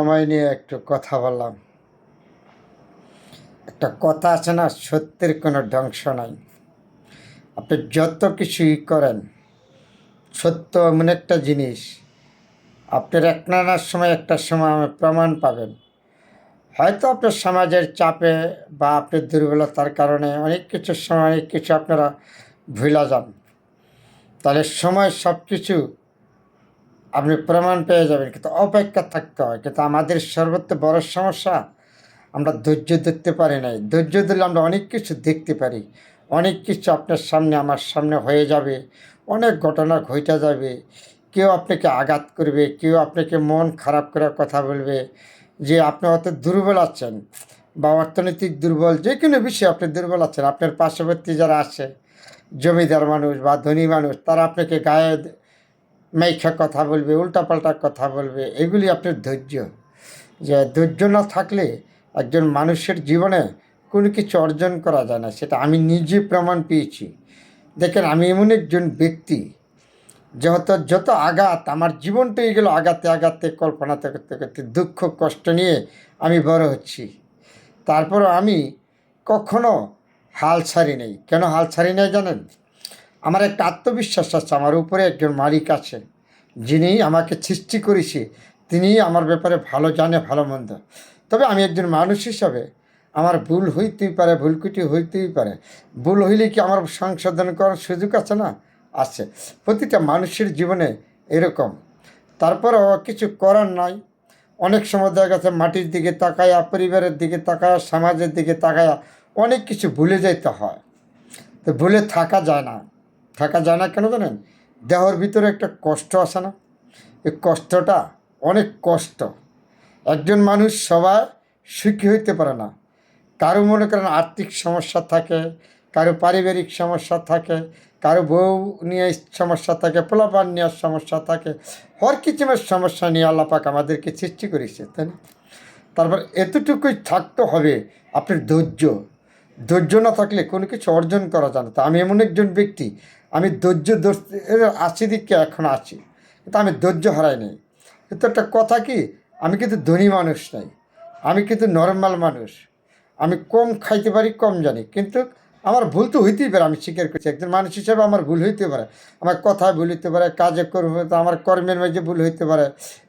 সময় নিয়ে একটু কথা বললাম। একটা কথা আছে না, সত্যের কোনো ধ্বংস নাই। আপনি যত কিছুই করেন, সত্য এমন একটা জিনিস, আপনার এক নানার সময় একটা সময় প্রমাণ পাবেন। হয়তো আপনার সমাজের চাপে বা আপনার দুর্বলতার কারণে অনেক কিছুর সময় অনেক কিছু আপনারা ভুলা যান। তাহলে সময় সব কিছু আপনি প্রমাণ পেয়ে যাবেন, কিন্তু অপেক্ষা থাকতে হয়। কিন্তু আমাদের সর্বত্র বড় সমস্যা, আমরা ধৈর্য ধরতে পারি নাই। ধৈর্য ধরলে আমরা অনেক কিছু দেখতে পারি। অনেক কিছু আপনার সামনে, আমার সামনে হয়ে যাবে। অনেক ঘটনা ঘটে যাবে। কেউ আপনাকে আঘাত করবে, কেউ আপনাকে মন খারাপ করার কথা বলবে যে, আপনি অত দুর্বল আছেন বা অর্থনৈতিক দুর্বল। যে কোনো বিষয়ে আপনি দুর্বল আছেন। আপনার পার্শ্ববর্তী যারা আছে, জমিদার মানুষ বা ধনী মানুষ, তারা আপনাকে গায়ে মেখা কথা বলবে, উল্টাপাল্টা কথা বলবে, এগুলি আপনার ধৈর্য। যে ধৈর্য না থাকলে একজন মানুষের জীবনে কোনো কিছু অর্জন করা যায় না, সেটা আমি নিজে প্রমাণ পেয়েছি। দেখেন, আমি এমন একজন ব্যক্তি, যত যত আঘাত, আমার জীবনটা এগুলো আঘাতে আঘাতে কল্পনাতে করতে করতে দুঃখ, কষ্ট নিয়ে আমি বড় হচ্ছি। তারপর আমি কখনো হাল ছাড়ি নেই। কেন হাল ছাড়ি নাই জানেন? আমার একটা আত্মবিশ্বাস আছে, আমার উপরে একজন মালিক আছে যিনি আমাকে সৃষ্টি করেছে, তিনি আমার ব্যাপারে ভালো জানে, ভালো মন্দ। তবে আমি একজন মানুষ হিসাবে আমার ভুল হইতেই পারে, ভুলকুটি হইতেই পারে। ভুল হইলে কি আমার সংশোধন করার সুযোগ আছে না? আছে। প্রতিটা মানুষের জীবনে এরকম। তারপরেও কিছু করার নাই। অনেক সময় দেখা গেছে মাটির দিকে তাকায়া, পরিবারের দিকে তাকায়া, সমাজের দিকে তাকায়া অনেক কিছু ভুলে যাইতে হয়। তো ভুলে থাকা যায় না। থাকা যায় না কেন জানেন? দেহর ভিতরে একটা কষ্ট আসে না। এই কষ্টটা অনেক কষ্ট। একজন মানুষ সবাই সুখী হইতে পারে না। কারও মনে করেন আর্থিক সমস্যা থাকে, কারও পারিবারিক সমস্যা থাকে, কারও বউ নিয়ে সমস্যা থাকে, পোলাপান নেওয়ার সমস্যা থাকে। হর কিচিমের সমস্যা নিয়ে আল্লাপাক আমাদেরকে সৃষ্টি করেছে, তাই না? তারপর এতটুকুই থাকতে হবে আপনার ধৈর্য। ধৈর্য না থাকলে কোনো কিছু অর্জন করা যায় না। তা আমি এমন একজন ব্যক্তি আমি ধৈর্য ধর আছি দিকে এখন আছি, কিন্তু আমি ধৈর্য হারাই নাই। কিন্তু একটা কথা কি, আমি কিন্তু ধনী মানুষ নাই, আমি কিন্তু নর্মাল মানুষ, আমি কম খাইতে পারি, কম জানি, কিন্তু আমার ভুল তো হইতেই পারে, আমি স্বীকার করছি। একজন মানুষ হিসেবে আমার ভুল হইতে পারে। আমার কথায় ভুল হইতে পারে, কাজে করব তো আমার কর্মের মাঝে ভুল হইতে পারে।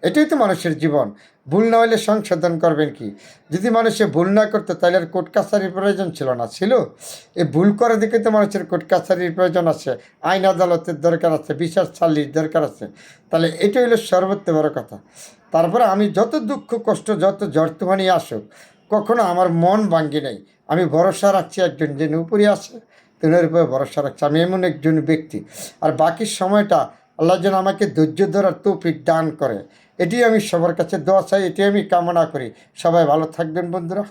এটাই তো মানুষের জীবন। ভুল না হলে সংশোধন করবেন কি? যদি মানুষে ভুল না করতো, তাহলে আর কোর্ট কাছারির প্রয়োজন ছিল না। ছিল? এই ভুল করার দিকে তো মানুষের কোর্ট কাছারির প্রয়োজন আছে। আইন আদালতের দরকার আছে, বিচার ছাল্লির দরকার আছে। তাহলে এটা হলো সর্বোচ্চ বড় কথা। তারপরে আমি যত দুঃখ, কষ্ট, যত জর্তমানি আসুক, কখনো আমার মন ভাঙ্গি নেই। আমি ভরসা রাখছি একজন যিনি উপরে আছে, তিনের উপরে ভরসা রাখছি। আমি এমন একজন ব্যক্তি। আর বাকি সময়টা আল্লাহ যেন আমাকে ধৈর্য ধরার তৌফিক দান করে। এটি আমি সবার কাছে দোয়া চাই, এটি আমি কামনা করি। সবাই ভালো থাকবেন বন্ধুরা।